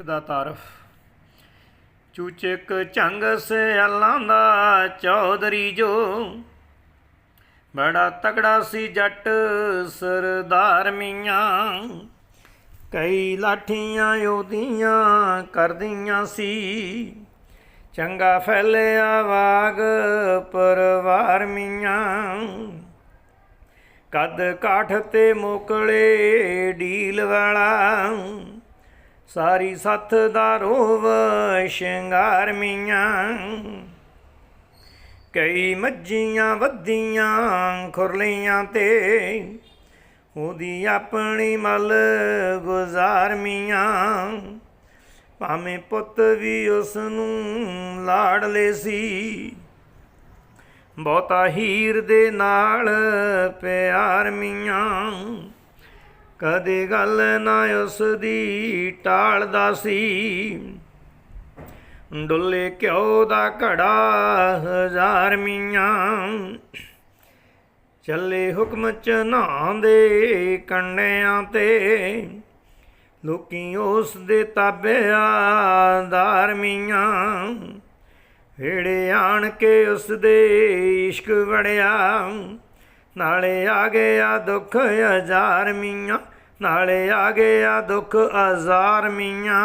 ਇਸ਼ਕ ਦਾ ਤਾਰਫ। ਚੂਚਕ ਝੰਗ ਸਿਆਲਾਂ ਦਾ ਚੌਧਰੀ ਜੋ। ਬੜਾ ਤਗੜਾ ਸੀ ਜੱਟ ਸਰਦਾਰ ਮੀਆਂ। ਕਈ ਲਾਠੀਆਂ ਉਹਦੀਆਂ ਕਰਦੀਆਂ ਸੀ। ਚੰਗਾ ਫੈਲਿਆ ਵਾਗ ਪਰਵਾਰ ਮੀਆਂ। ਕਦ ਕਾਠ ਤੇ ਮੋਕਲੇ ਡੀਲ ਵਾਲਾ। ਸਾਰੀ ਸੱਥ ਦਾ ਰੋਵ ਸ਼ਿੰਗਾਰ ਮੀਆਂ। ਕਈ ਮੱਝੀਆਂ ਵੱਧੀਆਂ, ਖੁਰਲੀਆਂ ਤੇ ਉਹਦੀ ਆਪਣੀ ਮਲ ਗੁਜ਼ਾਰ ਮੀਆਂ। ਭਾਵੇਂ ਪੁੱਤ ਵੀ ਉਸ ਨੂੰ ਲਾੜਲੇ ਸੀ, ਬਹੁਤਾ ਹੀਰ ਦੇ ਨਾਲ ਪਿਆਰ ਮੀਆਂ। ਕਦੇ ਗੱਲ ਨਾ ਉਸ ਦੀ ਟਾਲਦਾ ਸੀ। ਡੁੱਲੇ ਘਿਓ ਦਾ ਘੜਾ ਹਜ਼ਾਰ ਮੀਆਂ। ਚੱਲੇ ਹੁਕਮ ਚ ਦੇ ਕੰਡਿਆਂ ਤੇ। ਲੋਕੀ ਉਸ ਦੇ ਤਾਬਿਆਦਾਰ ਮੀਆਂ ਵੇੜੇ ਆਣ ਕੇ ਉਸ ਦੇ ਇਸ਼ਕ ਵੜਿਆ। ਨਾਲੇ ਆ ਗਿਆ ਦੁੱਖ ਹਜ਼ਾਰ ਮੀਆਂ ਨਾਲੇ ਆ ਗਿਆ ਦੁੱਖ ਹਜ਼ਾਰ ਮੀਆਂ।